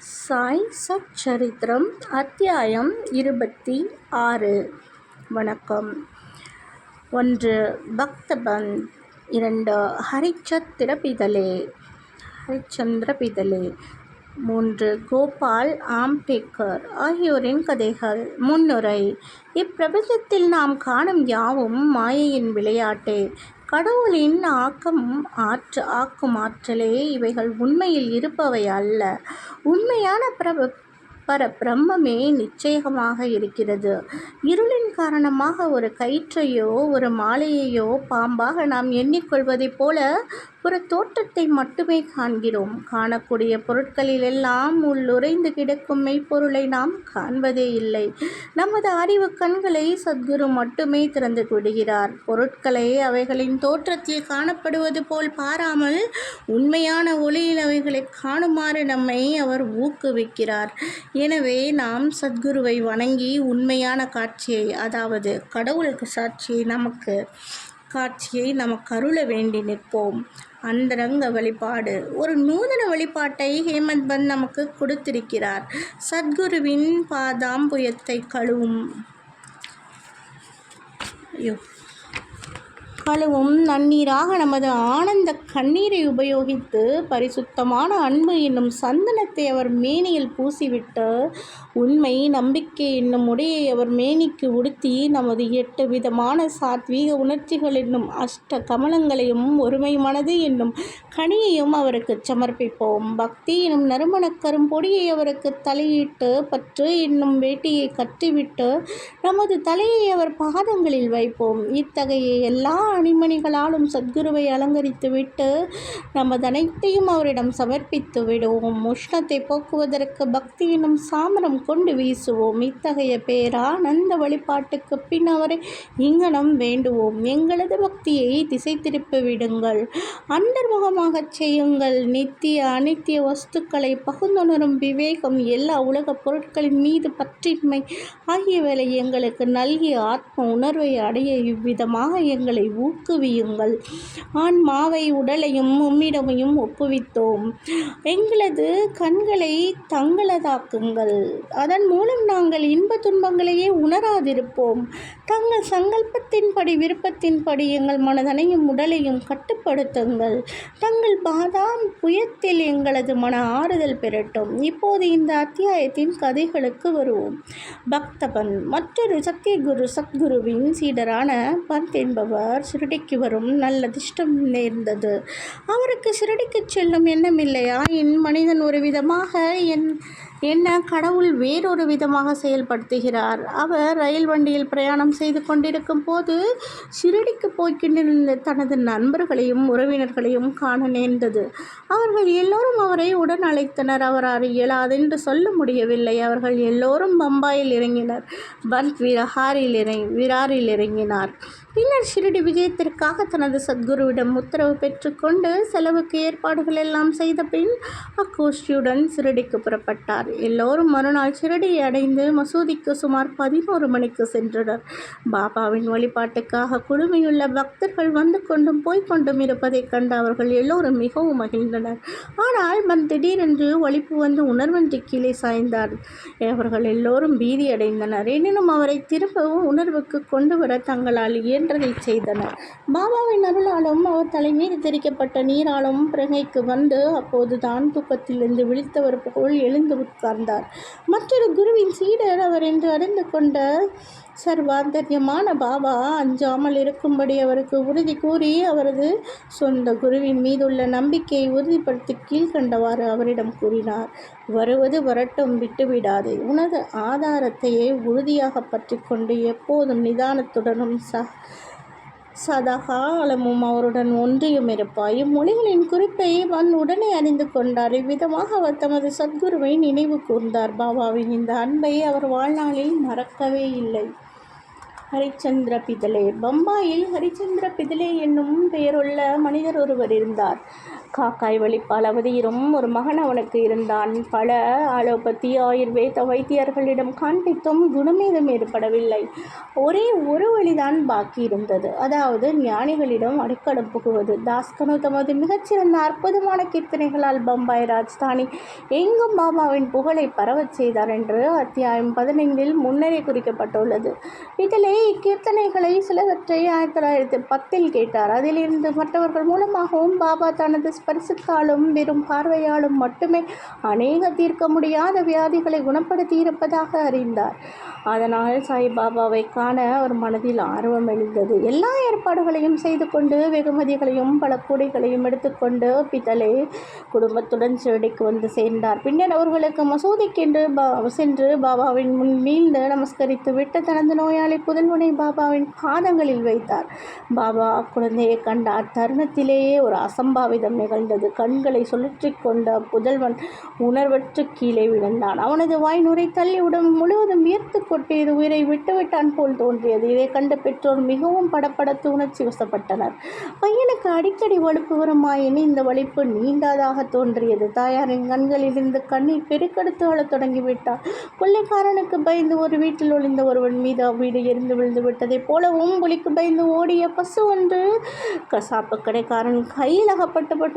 சாய் சச்சரித்திரம் அத்தியாயம் இருபத்தி ஆறு. வணக்கம். ஒன்று பக்தபந்த் இரண்டு ஹரிச்சந்திர பிதலே. ஹரிச்சந்திர பிதலே. மூன்று கோபால் ஆம்பேக்கர் ஆகியோரின் கதைகள். முன்னுரை. இப்பிரபஞ்சத்தில் நாம் காணும் யாவும் மாயையின் விளையாட்டே. கடவுளின் ஆக்கம் ஆற்று ஆக்கும் ஆற்றலே இவைகள் உண்மையில் இருப்பவை அல்ல. உண்மையான பிரப பர பிரம்மமே நிச்சயமாக இருக்கிறது. இருளின் காரணமாக ஒரு கயிற்றையோ ஒரு மாலையையோ பாம்பாக நாம் எண்ணிக்கொள்வதைப் போல ஒரு தோற்றத்தை மட்டுமே காண்கிறோம். காணக்கூடிய பொருட்களிலெல்லாம் உள்ளுரைந்து கிடக்கும் மெய்ப்பொருளை நாம் காண்பதே இல்லை. நமது அறிவு கண்களை சத்குரு மட்டுமே திறந்து விடுகிறார். பொருட்களை அவைகளின் தோற்றத்தில் காணப்படுவது போல் பாராமல் உண்மையான ஒளியில் அவைகளை காணுமாறு நம்மை அவர் ஊக்குவிக்கிறார். எனவே நாம் சத்குருவை வணங்கி உண்மையான காட்சியை அதாவது கடவுளுக்கு சாட்சியை நமக்கு காட்சியை நமக்கு அருள வேண்டி நிற்போம். அந்தரங்க வழிபாடு. ஒரு நூதன வழிபாட்டை ஹேமந்த் பந்த் நமக்கு கொடுத்திருக்கிறார். சத்குருவின் பாதாம்புயத்தை கழுவும். ஐயோ. கழுவும் நன்னீராக நமது ஆனந்த கண்ணீரை உபயோகித்து பரிசுத்தமான அன்பு என்னும் சந்தனத்தை அவர் மேனியில் பூசிவிட்டு உண்மை நம்பிக்கை என்னும் உடையை அவர் மேனிக்கு உடுத்தி நமது எட்டு விதமான சாத்வீக உணர்ச்சிகள் என்னும் அஷ்ட கமலங்களையும் ஒருமை மனது என்னும் கனியையும் அவருக்கு சமர்ப்பிப்போம். பக்தி எனும் நறுமண கரும்பொடியை அவருக்கு தலையிட்டு பற்று என்னும் வேட்டியை கட்டிவிட்டு நமது தலையை அவர் பாதங்களில் வைப்போம். இத்தகைய எல்லா அணிமணிகளாலும் சத்குருவை அலங்கரித்துவிட்டு நமது அனைத்தையும் அவரிடம் சமர்ப்பித்து விடுவோம். உஷ்ணத்தை போக்குவதற்கு பக்தி எனும் சாமரம் கொண்டு வீசுவோம். இத்தகைய பேரானந்த வழிபாட்டுக்கு பின் அவரை இங்கனம் வேண்டுவோம். எங்களது பக்தியை திசை திருப்பி விடுங்கள். அந்தர்முகமாகச் செய்யுங்கள். நித்திய அனித்திய வஸ்துக்களை பகுந்துணரும் விவேகம் எல்லா உலகப் பொருட்களின் மீது பற்றின்மை ஆகியவைகளை எங்களுக்கு நல்கிய ஆத்ம உணர்வை அடைய இவ்விதமாக எங்களை ஊக்குவியுங்கள். ஆன்மாவை உடலையும் உம்மிடமையும் ஒப்புவித்தோம். எங்களது கண்களை தங்களதாக்குங்கள். அதன் மூலம் நாங்கள் இன்ப துன்பங்களையே உணராதிருப்போம். தங்கள் சங்கல்பத்தின்படி விருப்பத்தின்படி எங்கள் மனதனையும் உடலையும் கட்டுப்படுத்துங்கள். தங்கள் பாதாம் புயத்தில் எங்களது மன ஆறுதல் பெறட்டும். இப்போது இந்த அத்தியாயத்தின் கதைகளுக்கு வருவோம். பக்தபன் மற்றொரு சத்தியகுரு சத்குருவின் சீடரான பந்த் என்பவர் சிறுடிக்கு வரும். நல்லதிர்ஷ்டம் நேர்ந்தது. அவருக்கு சிறுடிக்கு செல்லும் எண்ணம் இல்லையா என் மனிதன் ஒரு விதமாக என் என்ன கடவுள் வேறொரு விதமாக செயல்படுத்துகிறார். அவர் ரயில் வண்டியில் பிரயாணம் செய்து கொண்டிருக்கும் போது ஷிரடிக்கு போய்கின்றிருந்த தனது நண்பர்களையும் உறவினர்களையும் காண நேர்ந்தது. அவர்கள் எல்லோரும் அவரை உடன் அழைத்தனர். அவர் இயலாதென்று சொல்ல முடியவில்லை. அவர்கள் எல்லோரும் பம்பாயில் இறங்கினர். பந்த் விரஹாரில் இறங்கி விராரில் இறங்கினார். பின்னர் ஷிரடி விஜயத்திற்காக தனது சத்குருவிடம் உத்தரவு பெற்றுக்கொண்டு செலவுக்கு ஏற்பாடுகள் எல்லாம் செய்த பின் அக்கோஷ்டியுடன் சிறடிக்கு புறப்பட்டார். எல்லோரும் மறுநாள் சிறடியை அடைந்து மசூதிக்கு சுமார் பதினோரு மணிக்கு சென்றனர். பாபாவின் வழிபாட்டுக்காக குழுமையுள்ள பக்தர்கள் வந்து கொண்டும் போய்கொண்டும் இருப்பதைக் கண்டு அவர்கள் எல்லோரும் மிகவும் மகிழ்ந்தனர். ஆனால் மன் திடீரென்று ஒழிப்பு வந்து உணர்வன்றி கீழே சாய்ந்தார். அவர்கள் எல்லோரும் பீதியடைந்தனர். எனினும் அவரை திரும்பவும் உணர்வுக்கு கொண்டு வர தங்களால் இயன்றதை செய்தனர். பாபாவின் அருளாலும் அவர் தலைமீது தெரிக்கப்பட்ட நீராலும் பிரகைக்கு வந்து அப்போது தான் தூக்கத்திலிருந்து விழித்தவர் போல் எழுந்து உட்கார்ந்தார். மற்றொரு குருவின் சீடர் அவர் என்று அறிந்து கொண்ட சர்வாந்தரியமான பாபா அஞ்சாமல் இருக்கும்படி அவருக்கு உறுதி கூறி அவரது சொந்த குருவின் மீதுள்ள நம்பிக்கையை உறுதிப்படுத்தி கீழ்கண்டவாறு அவரிடம் கூறினார். வருவது வரட்டும் விட்டுவிடாதே. உனது ஆதாரத்தையே உறுதியாக பற்றி கொண்டு எப்போதும் நிதானத்துடனும் ச சதகாலமும் அவருடன் ஒன்றியும் இருப்பாய் இம்மொழிகளின் குறிப்பை வன் உடனே அறிந்து கொண்டார். இவ்விதமாக அவர் தமது சத்குருவை நினைவு கூர்ந்தார். பாபாவின் இந்த அன்பை அவர் வாழ்நாளில் மறக்கவே இல்லை. ஹரிச்சந்திர பிதலே. பம்பாயில் ஹரிச்சந்திர பிதலே என்னும் பெயருள்ள மனிதர் ஒருவர் இருந்தார். காக்காய் வலிப்பால் அவதியிரும் ஒரு மகன் அவனுக்கு இருந்தான். பல அலோபதி ஆயுர்வேத வைத்தியர்களிடம் காண்பித்தும் குணமேதும் ஏற்படவில்லை. ஒரே ஒரு வழிதான் பாக்கி இருந்தது. அதாவது ஞானிகளிடம் அடிக்கடம் புகுவது. தாஸ்கனு தமது மிகச்சிறந்த அற்புதமான கீர்த்தனைகளால் பம்பாய் ராஜ்தானி எங்கும் பாபாவின் புகழை பரவச் செய்தார் என்று அத்தியாயம் பதினைந்தில் முன்னரே குறிக்கப்பட்டுள்ளது. இதிலே இக்கீர்த்தனைகளை சிலவற்றை ஆயிரத்தி தொள்ளாயிரத்தி பத்தில் கேட்டார். அதிலிருந்து மற்றவர்கள் மூலமாகவும் பாபா தனது ஸ்பரிசத்தாலும் வெறும் பார்வையாலும் மட்டுமே அநேக தீர்க்க முடியாத வியாதிகளை குணப்படுத்தி இருப்பதாக அறிந்தார். அதனால் சாய்பாபாவை காண அவர் மனதில் ஆர்வம் எழுந்தது. எல்லா ஏற்பாடுகளையும் செய்து கொண்டு வெகுமதிகளையும் பல கூடைகளையும் எடுத்துக்கொண்டு பித்தளை குடும்பத்துடன் சிறடிக்கு வந்து சேர்ந்தார். பின்னர் அவர்களுக்கு மசூதிக்கென்று பா சென்று பாபாவின் முன் மீழ்ந்து நமஸ்கரித்து விட்டு தனது நோயாளி புதல்வனை பாபாவின் பாதங்களில் வைத்தார். பாபா குழந்தையை கண்ட அத்தருணத்திலேயே ஒரு அசம்பாவிதம் நிகழ்ந்தது கண்களை சுழற்றி கொண்ட புதல்வன் உணர்வற்று கீழே விழுந்தான். அவனது வாய் நுரை தள்ளி உடம்பு முழுவதும் வியர்த்து கொட்டியது உயிரை விட்டுவிட்டான் போல் தோன்றியது. இதை கண்ட பெற்றோர் மிகவும் படப்படத்து உணர்ச்சி வசப்பட்டனர். பையனுக்கு அடிக்கடி வலுப்பு வருமாயினி இந்த வலிப்பு நீண்டாதாக தோன்றியது. தாயாரின் கண்களிலிருந்து கண்ணீர் பெருக்கெடுத்து அழத் தொடங்கிவிட்டார். கொள்ளைக்காரனுக்கு பயந்து ஒரு வீட்டில் ஒளிந்த ஒருவன் மீது அவ்வீடு எரிந்து விழுந்து விட்டதைப் போலவும் புலிக்கு பயந்து ஓடிய பசு ஒன்று கசாப்பு கடைக்காரன் கையில்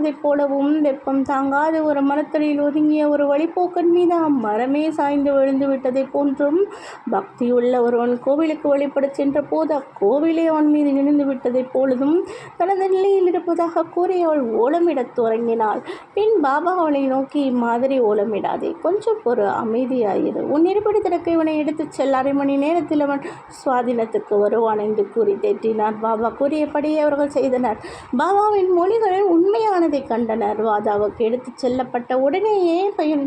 பார்த்ததைப் போலவும் வெப்பம் தாங்காத. ஒரு மரத்தடியில் ஒதுங்கிய ஒரு வழிப்போக்கன் மீது அம்மரமே சாய்ந்து விழுந்து விட்டதைப் போன்றும் பக்தியுள்ள ஒருவன் கோவிலுக்கு வழிபடச் சென்ற போது அக்கோவிலே அவன் மீது இணைந்து விட்டதைப் பொழுதும் தனது நிலையில் இருப்பதாக கூறி அவள் ஓலமிடத் தொடங்கினாள் பின் பாபா அவளை நோக்கி இம்மாதிரி ஓலமிடாதே கொஞ்சம் ஒரு அமைதியாயிரு. உன் இருப்பிடத்திற்கு இவனை எடுத்துச் செல்ல அரை மணி நேரத்தில் அவன் சுவாதீனத்துக்கு வருவான் என்று கூறி தேற்றினார் பாபா. கூறியபடியே அவர்கள் செய்தனர். பாபாவின் மொழிகள் சொன்னதை கண்டனர் வாதாவுக்கு எடுத்துச் செல்லப்பட்ட உடனேயே பயன்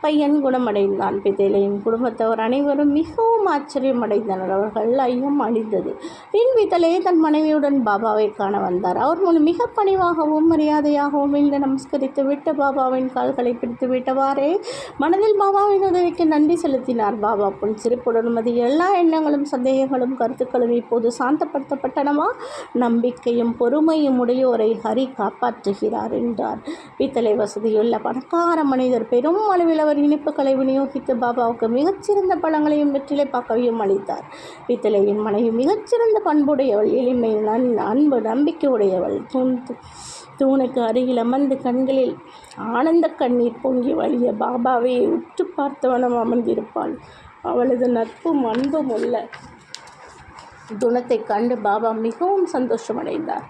பையன் குணமடைந்தான். பித்தளையின் குடும்பத்தவர் அனைவரும் மிகவும் ஆச்சரியமடைந்தனர். அவர்கள் ஐயம் அழிந்தது. பின் பித்தளே தன் மனைவியுடன் பாபாவை காண வந்தார். அவர் முழு மிக பணிவாகவும் மரியாதையாகவும் விழுந்து நமஸ்கரித்து விட்டு பாபாவின் கால்களை பிடித்து விட்டவாறே மனதில் பாபாவின் உதவிக்கு நன்றி செலுத்தினார். பாபா புன் சிரிப்புடன் மதி எல்லா எண்ணங்களும் சந்தேகங்களும் கருத்துக்களும் இப்போது சாந்தப்படுத்தப்பட்டனவா? நம்பிக்கையும் பொறுமையும் உடையோரை ஹரி காப்பாற்றுகிறார் என்றார். பித்தளை வசதியுள்ள பணக்கார மனிதர் பெரும் அளவில் அவர் இனிப்புகளை விநியோகித்து பாபாவுக்கு மிகச்சிறந்த பழங்களையும் வெற்றிலை பார்க்கவையும் அளித்தார். பித்தளையின் மனைவி மிகச்சிறந்த பண்புடையவள் எளிமை நன் அன்பு நம்பிக்கை உடையவள் தூண் தூணுக்கு அருகில் அமர்ந்து கண்களில் ஆனந்த கண்ணீர் பொங்கி வழிய பாபாவை உற்று பார்த்தவனம் அமர்ந்திருப்பாள். அவளது நட்பும் அன்பும் உள்ள குணத்தை கண்டு பாபா மிகவும் சந்தோஷமடைந்தார்.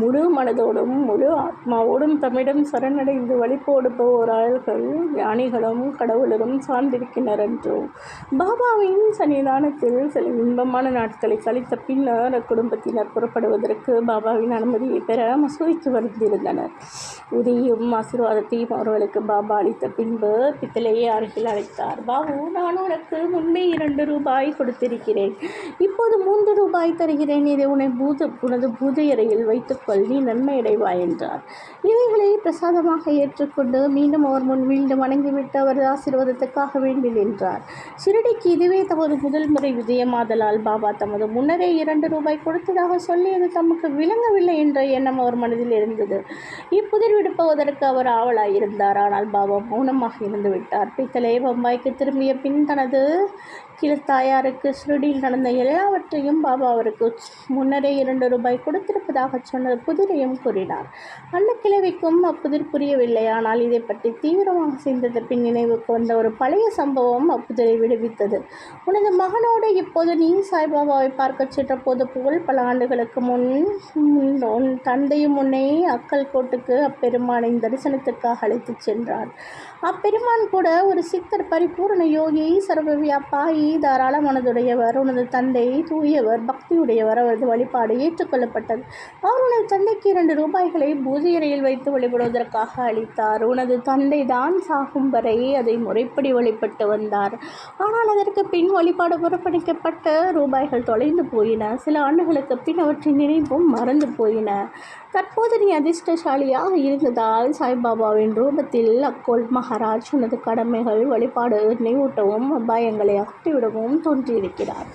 முழு மனதோடும் முழு ஆத்மாவோடும் தம்மிடம் சரணடைந்து வழிபோடுபவர்கள் ஞானிகளும் கடவுளரும் சார்ந்திருக்கின்றனர் என்றும் பாபாவின் சன்னிதானத்தில் சில இன்பமான நாட்களை கழித்த பின்னர் அக்குடும்பத்தினர் புறப்படுவதற்கு பாபாவின் அனுமதியை பெற மசூதிக்கு வந்திருந்தனர். உதவியும் ஆசீர்வாதத்தையும் அவர்களுக்கு பாபா அளித்த பின்பு பித்தளையை அருகில் அழைத்தார். பாபு நான் உனக்கு முன்பே இரண்டு ரூபாய் கொடுத்திருக்கிறேன். இப்போது மூன்று ரூபாய் தருகிறேன். இதை உன்னை பூத உனது பூஜை அறையில் கொள் நீ நன்மை அடைவாய் என்றார் இவைகளை பிரசாதமாக ஏற்றுக்கொண்டு மீண்டும் அவர் முன் வீழ்ந்து வணங்கிவிட்டு அவரது ஆசீர்வாதத்துக்காக வேண்டி நின்றார். சிறுடிக்கு இதுவே தமது முதல் முறை விஜயமாதலால் பாபா தமது முன்னரே இரண்டு ரூபாய் கொடுத்ததாக சொல்லியது தமக்கு விளங்கவில்லை என்ற எண்ணம் அவர் மனதில் இருந்தது. இப்புதிர் விடுப்பதற்கு அவர் ஆவலாயிருந்தார். ஆனால் பாபா மௌனமாக இருந்துவிட்டார் பித்தளை பம்பாய்க்கு திரும்பிய பின் தனது கிழத்தாயாருக்கு ஷிரடியில் நடந்த எல்லாவற்றையும் பாபா அவருக்கு முன்னரே இரண்டு ரூபாய் கொடுத்திருப்பதாக சொன்னார் புதிரையும் கூறினார். அன்னக்கிழவிக்கும் அப்புதிர் புரியவில்லை. ஆனால் இதை பற்றி தீவிரமாக சிந்தித்த பின் நினைவுக்கு வந்த ஒரு பழைய சம்பவம் அப்புதிரை விடுவித்தது. உனது மகனோடு இப்போது நீ சாய்பாபாவை பார்க்கச் சென்ற போது புகழ் பல ஆண்டுகளுக்கு முன் முன் உன் தந்தையும் உன்னை அக்கல் கோட்டுக்கு அப்பெருமானின் தரிசனத்துக்காக அழைத்துச் சென்றார் அப்பெருமான் கூட ஒரு சித்தர் பரிபூரண யோகி சர்வவியாபாயி தாராள மனதுடையவர் உனது தந்தை தூயவர் பக்தியுடையவர் அவரது வழிபாடு ஏற்றுக்கொள்ளப்பட்டது. அவர் உனது தந்தைக்கு இரண்டு ரூபாய்களை பூஜை அறையில் வைத்து வழிபடுவதற்காக அளித்தார். உனது தந்தை தான் சாகும் வரை அதை முறைப்படி வழிபட்டு வந்தார். ஆனால் அதற்கு பின் வழிபாடு புறப்பணிக்கப்பட்ட ரூபாய்கள் தொலைந்து போயின. சில ஆண்டுகளுக்கு பின் அவற்றின் நினைவும் மறந்து போயின. தற்போது நீ அதிர்ஷ்டசாலியாக இருந்ததால் சாய்பாபாவின் ரூபத்தில் அக்கோல் மகா மகாராஜ் உனது கடமைகள் வழிபாடு நினைவூட்டவும் அபாயங்களை அகற்றிவிடவும் தோன்றியிருக்கிறார்.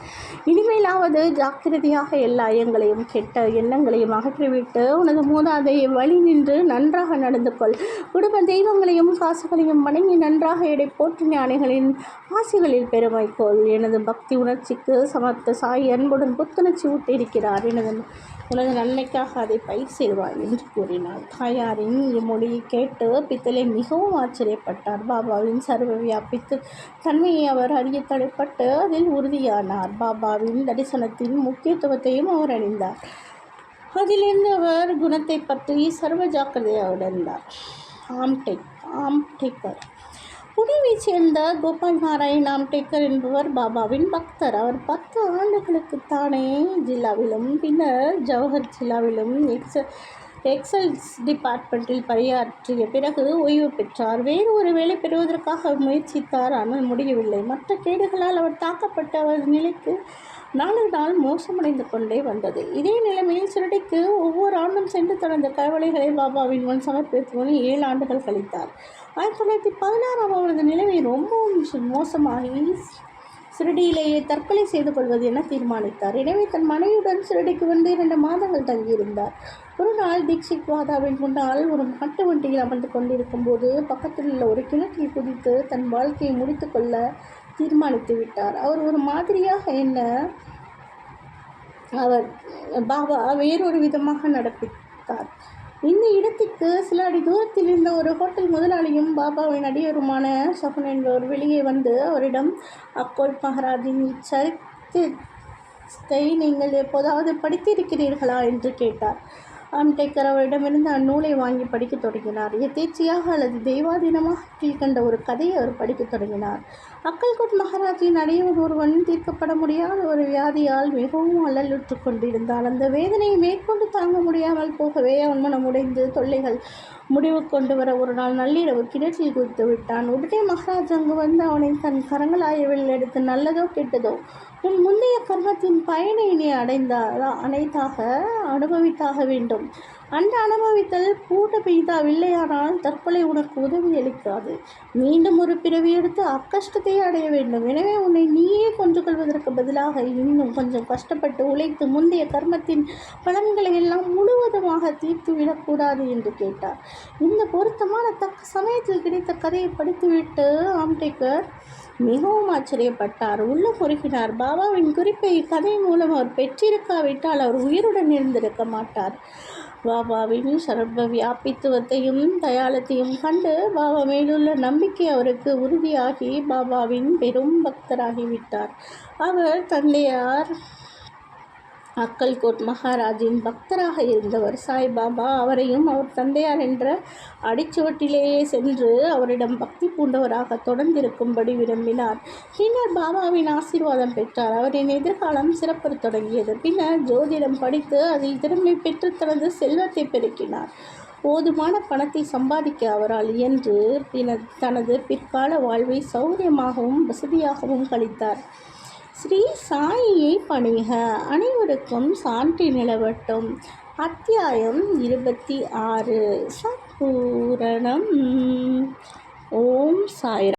இனிமேலாவது ஜாக்கிரதையாக எல்லா ஐயங்களையும் கெட்ட எண்ணங்களையும் அகற்றிவிட்டு உனது மூதாதையை வழி நின்று நன்றாக நடந்து கொள். குடும்ப தெய்வங்களையும் காசுகளையும் வணங்கி நன்றாக எடை போற்று ஞானிகளின் ஆசிகளில் பெருமைக்கொள் எனது பக்தி உணர்ச்சிக்கு சமர்த்த சாய் அன்புடன் புத்துணர்ச்சி ஊட்டியிருக்கிறார். எனது உனது நன்மைக்காக அதை பயிர் செய்வாய் என்று கூறினார் தாயாரின் இம்மொழியை கேட்டு பித்தளை மிகவும் ஆச்சரியப்பட்டார். பாபாவின் சர்வ வியாபித்து தன்மையை அவர் அறிய தடைப்பட்டு அதில் உறுதியானார். பாபாவின் தரிசனத்தின் முக்கியத்துவத்தையும் அவர் அறிந்தார். அதிலிருந்து அவர் குணத்தை பற்றி சர்வ ஜாக்கிரதையாக உணர்ந்தார். ஆம்டெக் ஆம்டெக்கர் புனேவைச் சேர்ந்த கோபால் நாராயண் ஆம்டேக்கர் என்பவர் பாபாவின் பக்தர். அவர் பத்து ஆண்டுகளுக்கு தானே ஜில்லாவிலும் பின்னர் ஜவஹர் ஜில்லாவிலும் எக்ஸ எக்ஸல்ஸ் டிபார்ட்மெண்ட்டில் பணியாற்றிய பிறகு ஓய்வு பெற்றார். வேறு ஒரு வேலை பெறுவதற்காக முயற்சித்தார் ஆனால் முடியவில்லை. மற்ற கேடுகளால் அவர் தாக்கப்பட்ட அவர் நிலைக்கு நாளுக்கு நாள் மோசமடைந்து கொண்டே வந்தது. இதே நிலைமையில் சுரடிக்கு ஒவ்வொரு ஆண்டும் சென்று தனது கவலைகளை பாபாவின் முன் சமர்ப்பித்து ஏழு ஆண்டுகள் கழித்தார். ஆயிரத்தி தொள்ளாயிரத்தி பதினாறாம் அவரது நிலைமை ரொம்பவும் மோசமாகி சிறுடியிலேயே தற்கொலை செய்து கொள்வது என தீர்மானித்தார். எனவே தன் மனைவியுடன் சிறுடிக்கு வந்து இரண்டு மாதங்கள் தங்கியிருந்தார். ஒரு நாள் தீக்ஷித் வாதாவின் முன்னால் ஒரு மாட்டு வண்டியில் அமர்ந்து கொண்டிருக்கும் போது பக்கத்தில் உள்ள ஒரு கிணற்றில் குதித்து தன் வாழ்க்கையை முடித்து கொள்ள தீர்மானித்து விட்டார். அவர் ஒரு மாதிரியாக என்ன? அவர் பாபா வேறொரு விதமாக நடப்பித்தார். இந்த இடத்திற்கு சில அடி தூரத்தில் இருந்த ஒரு ஹோட்டல் முதலாளியும் பாபாவின் அடியருமான சகுன் என்பவர் வெளியே வந்து அவரிடம் அக்கோல் மகாராஜின் சரித்திரத்தை நீங்கள் எப்போதாவது படித்திருக்கிறீர்களா? என்று கேட்டார். ஆம்டேக்கர் அவரிடமிருந்து அந்நூலை வாங்கி படிக்கத் தொடங்கினார். எதேச்சியாக அல்லது தெய்வாதீனமாக கீழ்கண்ட ஒரு கதையை அவர் படிக்கத் தொடங்கினார். அக்கல்கோட் மகாராஜின் அடையவன் ஒருவன் தீர்க்கப்பட முடியாத ஒரு வியாதியால் மிகவும் அல்லலுற்று கொண்டிருந்தான் அந்த வேதனையை மேற்கொண்டு தாங்க முடியாமல் போகவே அவன் மனம் உடைந்து தொல்லைகள் முடிவு கொண்டு வர ஒரு நாள் நள்ளிரவு கிணற்றில் குதித்து விட்டான். உடனே மகாராஜ் அங்கு வந்து அவனை தன் கரங்களாயவில் எடுத்து நல்லதோ கெட்டதோ உன் முந்தைய கர்மத்தின் பயனை நீ அடைந்தால் அனைத்தாக அனுபவித்தாக வேண்டும். அந்த அனுபவித்தல் பூட்ட பெய்தாவில்லையானால் தற்கொலை உனக்கு உதவி அளிக்காது. மீண்டும் ஒரு பிறவி எடுத்து அக்கஷ்டத்தை அடைய வேண்டும். எனவே உன்னை நீயே கொன்று கொள்வதற்கு பதிலாக இன்னும் கொஞ்சம் கஷ்டப்பட்டு உழைத்து முந்தைய கர்மத்தின் பலன்களை எல்லாம் முழுவதுமாக தீர்த்து விடக்கூடாது என்று கேட்டார். இந்த பொருத்தமான தக்க சமயத்தில் கிடைத்த கதையை படித்துவிட்டு ஆம்டேக்கர் மிகவும் ஆச்சரியப்பட்டார். உள்ள முருகினார் பாபாவின் குறிப்பை கதை மூலம் அவர் பெற்றிருக்காவிட்டால் அவர் உயிருடன் இருந்திருக்க மாட்டார். பாபாவின் சர்வ வியாபித்துவத்தையும் தயாளத்தையும் கண்டு பாபா மேலுள்ள நம்பிக்கை அவருக்கு உறுதியாகி பாபாவின் பெரும் பக்தராகிவிட்டார். அவர் தந்தையார் அக்கல்கோட் மகாராஜின் பக்தராக இருந்தவர் சாய்பாபா அவரையும் அவர் தந்தையார் என்ற அடிச்சுவட்டிலேயே சென்று அவரிடம் பக்தி பூண்டவராக தொடர்ந்திருக்கும்படி விரும்பினார். பின்னர் பாபாவின் ஆசீர்வாதம் பெற்றார். அவரின் எதிர்காலம் சிறப்பு தொடங்கியது. பின்னர் ஜோதிடம் படித்து அதில் திறமை பெற்று தனது செல்வத்தை பெருக்கினார். போதுமான பணத்தை சம்பாதிக்க அவரால் இயன்று பின்னர் தனது பிற்கால வாழ்வை சௌரியமாகவும் வசதியாகவும் கழித்தார். ஸ்ரீ சாயியை பணிக. அனைவருக்கும் சான்றி நிலவட்டும். அத்தியாயம் இருபத்தி ஆறு. சம்பூரணம் ஓம் சாய்